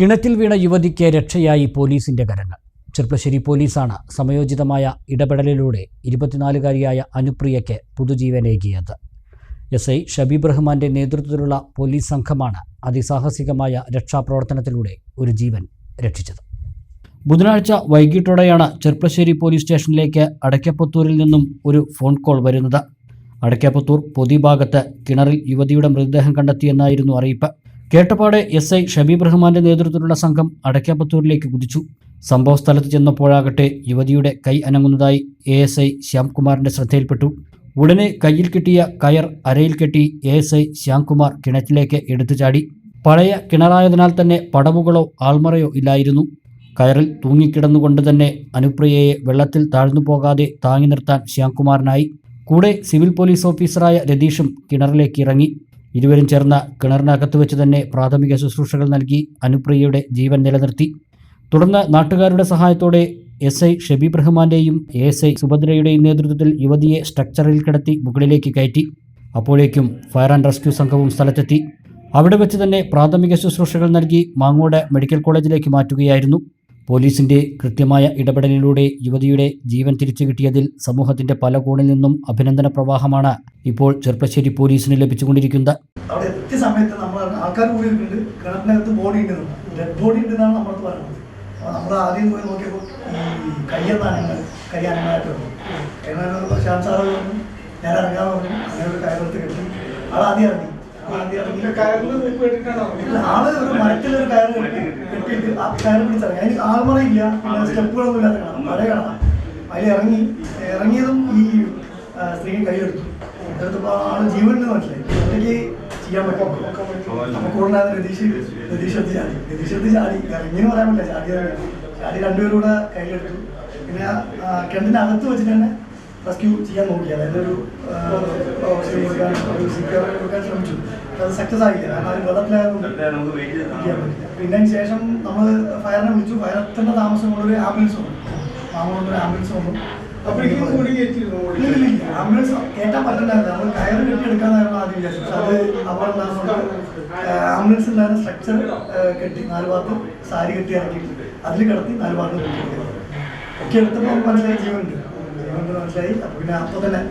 കിണറ്റിൽ വീണ യുവതിക്ക് രക്ഷയായി പോലീസിന്റെ കരങ്ങൾ. ചെർപ്പശ്ശേരി പോലീസാണ് സമയോചിതമായ ഇടപെടലിലൂടെ ഇരുപത്തിനാലുകാരിയായ അനുപ്രിയയ്ക്ക് പുതുജീവനേകിയത് എസ് ഐ ഷബീബ് റഹ്മാന്റെ നേതൃത്വത്തിലുള്ള പോലീസ് സംഘമാണ് അതിസാഹസികമായ രക്ഷാപ്രവർത്തനത്തിലൂടെ ഒരു ജീവൻ രക്ഷിച്ചത്. ബുധനാഴ്ച വൈകിട്ടോടെയാണ് ചെർപ്പശ്ശേരി പോലീസ് സ്റ്റേഷനിലേക്ക് അടയ്ക്കപ്പത്തൂരിൽ നിന്നും ഒരു ഫോൺ കോൾ വരുന്നത്. അടയ്ക്കപ്പത്തൂർ പൊതിഭാഗത്ത് കിണറിൽ യുവതിയുടെ മൃതദേഹം കണ്ടെത്തിയെന്നായിരുന്നു അറിയിപ്പ്. കേട്ടപാടെ എസ് ഐ ഷബീബ് റഹ്മാന്റെ നേതൃത്വത്തിലുള്ള സംഘം അടയ്ക്കാപ്പത്തൂരിലേക്ക് കുതിച്ചു. സംഭവ സ്ഥലത്ത് ചെന്നപ്പോഴാകട്ടെ യുവതിയുടെ കൈ അനങ്ങുന്നതായി എ എസ് ഐ ശ്യാംകുമാറിന്റെ ശ്രദ്ധയിൽപ്പെട്ടു. ഉടനെ കയ്യിൽ കിട്ടിയ കയർ അരയിൽ കെട്ടി എ എസ് ഐ ശ്യാംകുമാർ കിണറ്റിലേക്ക് എടുത്തു ചാടി. പഴയ കിണറായതിനാൽ തന്നെ പടവുകളോ ആൾമറയോ ഇല്ലായിരുന്നു. കയറിൽ തൂങ്ങിക്കിടന്നുകൊണ്ട് തന്നെ അനുപ്രിയയെ വെള്ളത്തിൽ താഴ്ന്നു പോകാതെ താങ്ങി നിർത്താൻ ശ്യാംകുമാറിനായി. കൂടെ സിവിൽ പോലീസ് ഓഫീസറായ രതീഷും കിണറിലേക്ക് ഇറങ്ങി. ഇരുവരും ചേർന്ന കിണറിനകത്ത് വെച്ച് തന്നെ പ്രാഥമിക ശുശ്രൂഷകൾ നൽകി അനുപ്രിയയുടെ ജീവൻ നിലനിർത്തി. തുടർന്ന് നാട്ടുകാരുടെ സഹായത്തോടെ എസ് ഐ ഷബീബ് റഹ്മാന്റെയും എസ് ഐ സുഭദ്രയുടെയും നേതൃത്വത്തിൽ യുവതിയെ സ്ട്രക്ചറിൽ കിടത്തി മുകളിലേക്ക് കയറ്റി. അപ്പോഴേക്കും ഫയർ ആൻഡ് റെസ്ക്യൂ സംഘവും സ്ഥലത്തെത്തി. അവിടെ വെച്ച് തന്നെ പ്രാഥമിക ശുശ്രൂഷകൾ നൽകി മാങ്ങോട് മെഡിക്കൽ കോളേജിലേക്ക് മാറ്റുകയായിരുന്നു. പോലീസിന്റെ കൃത്യമായ ഇടപെടലിലൂടെ യുവതിയുടെ ജീവൻ തിരിച്ചു കിട്ടിയതിൽ സമൂഹത്തിന്റെ പല കോണിൽ നിന്നും അഭിനന്ദന പ്രവാഹമാണ് ഇപ്പോൾ ചെർപ്പശ്ശേരി പോലീസിന് ലഭിച്ചുകൊണ്ടിരിക്കുന്നത്. അവിടെ എത്തിയ സമയത്ത് നമ്മൾ ആൾക്കാർ കൂടിയിട്ടുണ്ട് കിണറ്റിനകത്ത് ബോഡി ഉണ്ട്. ഡെഡ് ബോഡി ഉണ്ടെന്നാണ് നമ്മൾ പറയുന്നത്. അപ്പോൾ നമ്മൾ ആദ്യം പോയി നോക്കിയപ്പോൾ ഈ കയ്യെന്നാണ് കൈ അനങ്ങാനായിട്ട് വന്നു. കൈ ശ്യാം സാറ് പറഞ്ഞു ഞാൻ ഇറങ്ങാൻ പറഞ്ഞു. അങ്ങനെ ഒരു കയറെടുത്ത് കെട്ടി. ആൾ ആദ്യം ഇറങ്ങി. ആൾ ഒരു മരത്തിലൊരു കയറ് കെട്ടി കെട്ടിയിട്ട് ആ കയറ് പിടിച്ചിറങ്ങി അതിന് ആൾമറയില്ല സ്റ്റെപ്പുകളൊന്നും ഇല്ലാത്ത കാണാം. പഴയ കാണാം. അതിൽ ഇറങ്ങി ഇറങ്ങിയതും ഈ സ്ത്രീ കൈയെടുത്തു എടുത്തപ്പോൾ ആൾ ജീവനെന്ന് മനസ്സിലായി ഒറ്റയ്ക്ക് ചെയ്യാൻ പറ്റും. നമുക്ക് ഉടനെ രതീഷ് രതീഷ് എടുത്ത് ചാടി. രതീഷ് എടുത്ത് ചാടി. ഇറങ്ങിയെന്ന് പറയാൻ പറ്റില്ല. ചാടി. ചാടി രണ്ടുപേരും കൂടെ കയ്യിലെടുത്തു. പിന്നെ അകത്ത് വെച്ചിട്ട് തന്നെ റെസ്ക്യൂ ചെയ്യാൻ നോക്കി അതായത് ഒരു കൊടുക്കാൻ ഒരു CPR കൊടുക്കാൻ ശ്രമിച്ചു അത് സക്സസ് ആയില്ല കാരണം അത് വെള്ളത്തിലായതുകൊണ്ട് പിന്നെ അതിന് ശേഷം നമ്മൾ ഫയറിനെ വിളിച്ചു ഫയർ എത്തേണ്ട താമസം കൊണ്ടൊരു ആംബുലൻസ് വന്നു മാമ ഒരു ആംബുലൻസ് വന്നു അപ്പോഴേക്കും. ആംബുലൻസ് കയറ്റാൻ പറ്റണ്ടായിരുന്നു നമ്മൾ കയറ് കെട്ടിയെടുക്കാന്നായിരുന്നു ആദ്യം വിചാരിച്ചത് പക്ഷെ അത് ഉണ്ടാകുന്നുണ്ട് ആംബുലൻസ് ഉണ്ടായിരുന്ന സ്ട്രക്ചർ കെട്ടി നാല് ഭാഗത്ത് സാരി കെട്ടി ഇറക്കി അതിൽ കിടത്തി നാല് ഭാഗത്ത് കെട്ടി ഒക്കെ എടുത്തപ്പോൾ മനസ്സിലായി ജീവനുണ്ട് ജീവനുണ്ട് മനസ്സിലായി അപ്പൊ പിന്നെ അപ്പൊ തന്നെ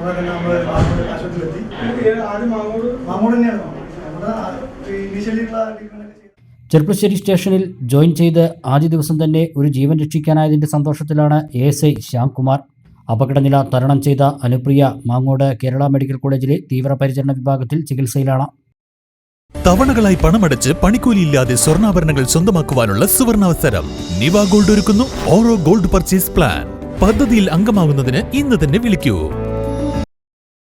ഉടനെ നമ്മൾ ആശുപത്രിയിലെത്തി ആദ്യം മാങ്ങോട് മാമോട് തന്നെയാണ് ചെർപ്പശ്ശേരി സ്റ്റേഷനിൽ ജോയിൻ ചെയ്ത് ആദ്യ ദിവസം തന്നെ ഒരു ജീവൻ രക്ഷിക്കാനായതിന്റെ സന്തോഷത്തിലാണ് എ എസ് ഐ ശ്യാംകുമാർ. അപകടനില തരണം ചെയ്ത അനുപ്രിയ മാങ്ങോട് കേരള മെഡിക്കൽ കോളേജിലെ തീവ്രപരിചരണ വിഭാഗത്തിൽ ചികിത്സയിലാണ്. തവണകളായി പണമടച്ച് പണിക്കൂലിയില്ലാതെ സ്വർണാഭരണങ്ങൾ സ്വന്തമാക്കുവാനുള്ള സുവർണാവസരം നിവ ഗോൾഡ് ഒരുക്കുന്നു ഓറോ ഗോൾഡ് പർച്ചേസ് പ്ലാൻ. പദ്ധതിയിൽ അംഗമാകുന്നതിന് ഇന്ന് തന്നെ വിളിക്കൂ.